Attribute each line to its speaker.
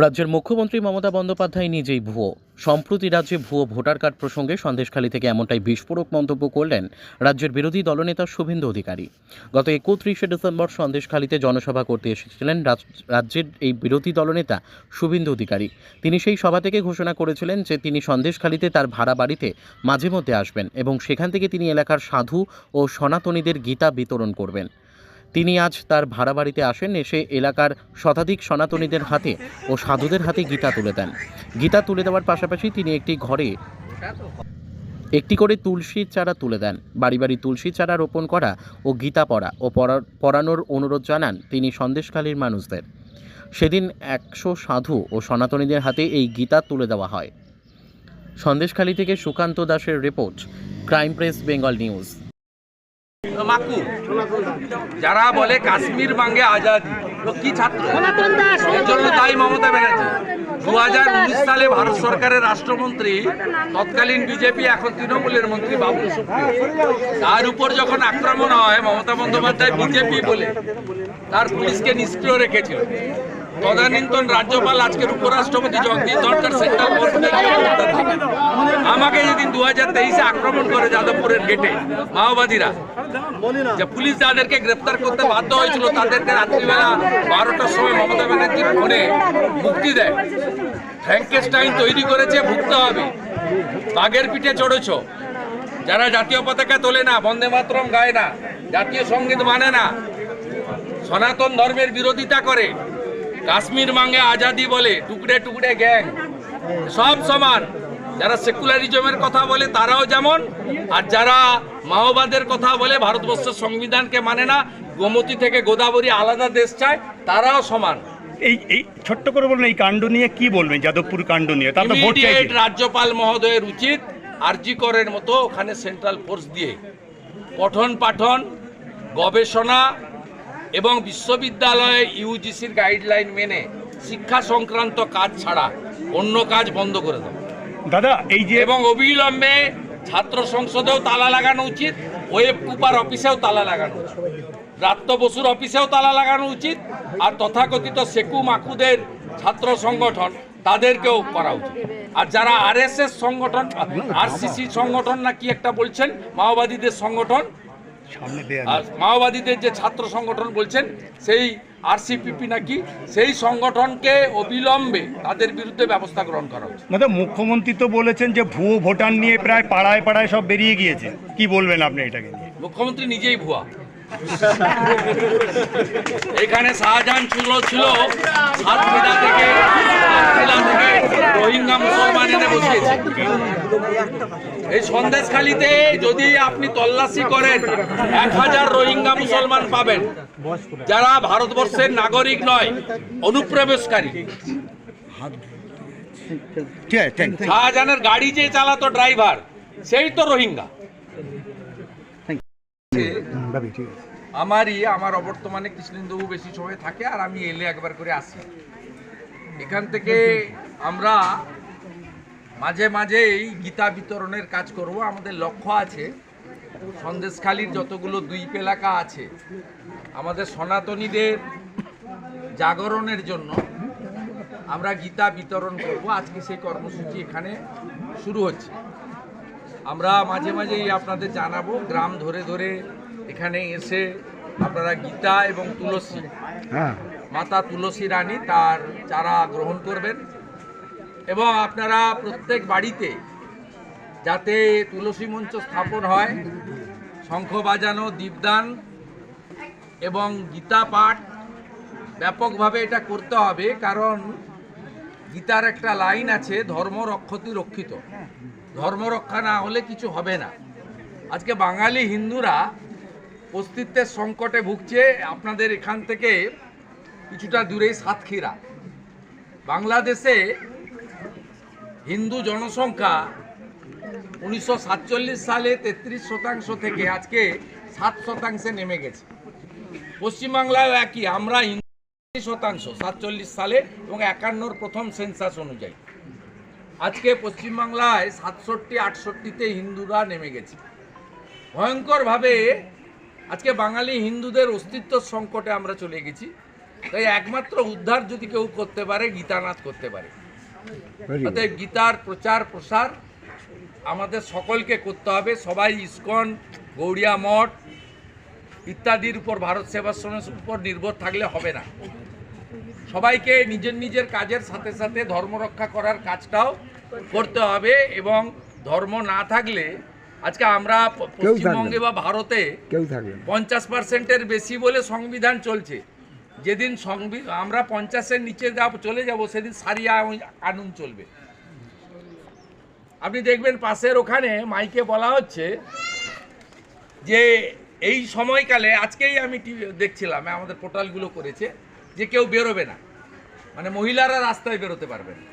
Speaker 1: রাজ্যের মুখ্যমন্ত্রী মমতা বন্দ্যোপাধ্যায় নিজেই ভুয়ো। সম্প্রতি রাজ্যে ভুয়ো ভোটার কার্ড প্রসঙ্গে সন্দেশখালী থেকে এমনটাই বিস্ফোরক মন্তব্য করলেন রাজ্যের বিরোধী দলনেতা শুভেন্দু অধিকারী। গত একত্রিশে ডিসেম্বর সন্দেশখালীতে জনসভা করতে এসেছিলেন রাজ- রাজ্যের এই বিরোধী দলনেতা শুভেন্দু অধিকারী। তিনি সেই সভা থেকে ঘোষণা করেছিলেন যে তিনি সন্দেশখালীতে তার ভাড়া বাড়িতে মাঝে মধ্যে আসবেন এবং সেখান থেকে তিনি এলাকার সাধু ও সনাতনীদের গীতা বিতরণ করবেন। তিনি আজ তার ভাড়া বাড়িতে আসেন, এসে এলাকার শতাধিক সনাতনীদের হাতে ও সাধুদের হাতে গীতা তুলে দেন। গীতা তুলে দেওয়ার পাশাপাশি তিনি একটি ঘরে একটি করে তুলসীর চারা তুলে দেন। বাড়ি বাড়ি তুলসী চারা রোপণ করা ও গীতা পড়া ও পড়ানোর অনুরোধ জানান তিনি সন্দেশখালীর মানুষদের। সেদিন একশো সাধু ও সনাতনীদের হাতে এই গীতা তুলে দেওয়া হয়। সন্দেশখালী থেকে সুকান্ত দাসের report, crime press, Bengal news.
Speaker 2: মাকু। যারা বলে কাশ্মীর বাঙ্গে আজাদি কি ছাত্র? এর জন্য তাই মমতা ব্যানার্জি। দু হাজার উনিশ সালে ভারত সরকারের রাষ্ট্রমন্ত্রী, তৎকালীন বিজেপি, এখন তৃণমূলের মন্ত্রী বাবুল সুপ্রিয়। তার উপর যখন আক্রমণ হয়, মমতা বন্দ্যোপাধ্যায় বিজেপি বলে, তার পুলিশকে নিষ্ক্রিয় রেখেছিল। তদানীন্তন রাজ্যপাল, আজকের উপরাষ্ট্রপতি জগদীপ ধনকর সেন্ট্রাল আমাকে যেদিন দু হাজার তেইশে আক্রমণ করে যাদবপুরের গেটে মাওবাদীরা, যে পুলিশ যাদেরকে গ্রেপ্তার করতে বাধ্য হয়েছিল, তাদেরকে রাত্রিবেলা বারোটার সময় মমতা ব্যানার্জির ফোনে মুক্তি দেয়। ফ্র্যাঙ্কেস্টাইন তৈরি করেছে, ভুগতে হবে। বাঘের পিঠে চড়েছ। যারা জাতীয় পতাকা তোলে না, বন্দে মাতরম গায় না, জাতীয় সংগীত মানে না, সনাতন ধর্মের বিরোধিতা করে। কাশ্মীর মাঙ্গে আজাদি বলে টুকরে টুকরে গ্যাং। সব সমান। যারা সেকুলারিজমের কথা বলে তারাও যেমন। আর যারা মাওবাদের কথা বলে ভারতবর্ষের সংবিধানকে মানে না গোমতী থেকে গোদাবরী আলাদা দেশ চায় তারাও সমান।
Speaker 3: এই এই ছোট্ট করে বলুন এই কাণ্ড নিয়ে কি বলবেন যাদবপুর কাণ্ড নিয়ে?
Speaker 2: রাজ্যপাল মহোদয়ের উচিত আরজি করের মতো ওখানে সেন্ট্রাল ফোর্স দিয়ে। পঠন পাঠন গবেষণা এবং বিশ্ববিদ্যালয়ে ইউজিসির গাইডলাইন মেনে শিক্ষা সংক্রান্ত কাজ ছাড়া অন্য কাজ বন্ধ করে দেয়
Speaker 3: দাদা এই যে
Speaker 2: এবং অবিলম্বে ছাত্র সংসদেও তালা লাগানো উচিত ওয়েব কুপার অফিসেও তালা লাগানো উচিত রাত্র বসুর অফিসেও তালা লাগানো উচিত আর তথাকথিত সেকু মাকুদের ছাত্র সংগঠন তাদেরকেও করা উচিত। আর যারা আরএসএস সংগঠন আরসিসি সংগঠন না কি একটা বলছেন মাওবাদীদের সংগঠন আর মাওবাদীদের যে ছাত্র সংগঠন বলছেন সেই আরসিপিপি নাকি সেই সংগঠনকে অবিলম্বে তাদের বিরুদ্ধে ব্যবস্থা গ্রহণ করা হচ্ছে।
Speaker 3: দাদা মুখ্যমন্ত্রী তো বলেছেন যে ভুয়ো ভোটার নিয়ে প্রায় পাড়ায় পাড়ায় সব বেরিয়ে গিয়েছে। কি বলবেন আপনি এটাকে নিয়ে?
Speaker 2: মুখ্যমন্ত্রী নিজেই ভুয়া। এখানে শাহজাহান ছিল ছিল সাতক্ষীরা থেকে সাতক্ষীরা থেকে রোহিঙ্গা মুসলমান এনে বসিয়েছে। এই সন্দেশখালিতে যদি আপনি তল্লাশি করেন এক হাজার রোহিঙ্গা মুসলমান পাবেন। যারা ভারতবর্ষের নাগরিক নয় অনুপ্রবেশকারী। শাহজাহানের গাড়ি যে চালাতো ড্রাইভার সেই তো রোহিঙ্গা। আমারই আমার অবর্তমানে কৃষ্ণেন্দুবাবু বেশি সময় থাকে আর আমি এলে একবার করে আসি। এখান থেকে আমরা মাঝে মাঝেই গীতা বিতরণের কাজ করব। আমাদের লক্ষ্য আছে সন্দেশখালির যতগুলো দ্বীপ এলাকা আছে আমাদের সনাতনীদের জাগরণের জন্য আমরা গীতা বিতরণ করব। আজকে সেই কর্মসূচি এখানে শুরু হচ্ছে। আমরা মাঝে মাঝেই আপনাদের জানাব গ্রাম ধরে ধরে এখানে এসে আপনারা গীতা এবং তুলসী
Speaker 3: হ্যাঁ।
Speaker 2: মাতা তুলসী রানী তার চারা গ্রহণ করবেন। এবং আপনারা প্রত্যেক বাড়িতে যাতে তুলসী মঞ্চ স্থাপন হয় শঙ্খ বাজানো দীপদান এবং গীতা পাঠ ব্যাপকভাবে এটা করতে হবে কারণ গীতার একটা লাইন আছে ধর্ম রক্ষতি রক্ষিত। ধর্ম রক্ষা না হলে কিছু হবে না। আজকে বাঙালি হিন্দুরা অস্তিত্বের সংকটে ভুগছে, আপনাদের এখান থেকে কিছুটা দূরেই সাতক্ষীরা। বাংলাদেশে হিন্দু জনসংখ্যা উনিশশো সাতচল্লিশ সালে তেত্রিশ শতাংশ থেকে আজকে সাত শতাংশে নেমে গেছে। পশ্চিমবাংলায় একই, আমরা হিন্দু শতাংশ সাতচল্লিশ সালে এবং একান্নর প্রথম সেন্সাস অনুযায়ী। আজকে পশ্চিমবাংলায় সাতষট্টি আটষট্টিতে হিন্দুরা নেমে গেছে। ভয়ঙ্করভাবে আজকে বাঙালি হিন্দুদের অস্তিত্ব সংকটে আমরা চলে গেছি। তাই একমাত্র উদ্ধার যদি কেউ করতে পারে গীতানাথ করতে পারে। অতএব গীতার প্রচার প্রসার আমাদের সকলকে করতে হবে। সবাই ইস্কন গৌড়িয়া মঠ ইত্যাদির উপর ভারত সেবাশ্রমের উপর নির্ভর থাকলে হবে না। সবাইকে নিজের নিজের কাজের সাথে সাথে ধর্ম রক্ষা করার কাজটাও করতে হবে এবং ধর্ম না থাকলে আজকে আমরা পশ্চিমবঙ্গে বা ভারতে। পঞ্চাশ পার্সেন্টের বেশি বলে সংবিধান চলছে। যেদিন আমরা পঞ্চাশের নিচে যাব চলে যাব সেদিন সারিয়া আনুন চলবে। আপনি দেখবেন পাশের ওখানে মাইকে বলা হচ্ছে যে এই সময়কালে আজকেই আমি টিভি দেখছিলাম আমাদের পোর্টালগুলো করেছে যে কেউ বেরোবে না। মানে মহিলারা রাস্তায় বেরোতে পারবেন না।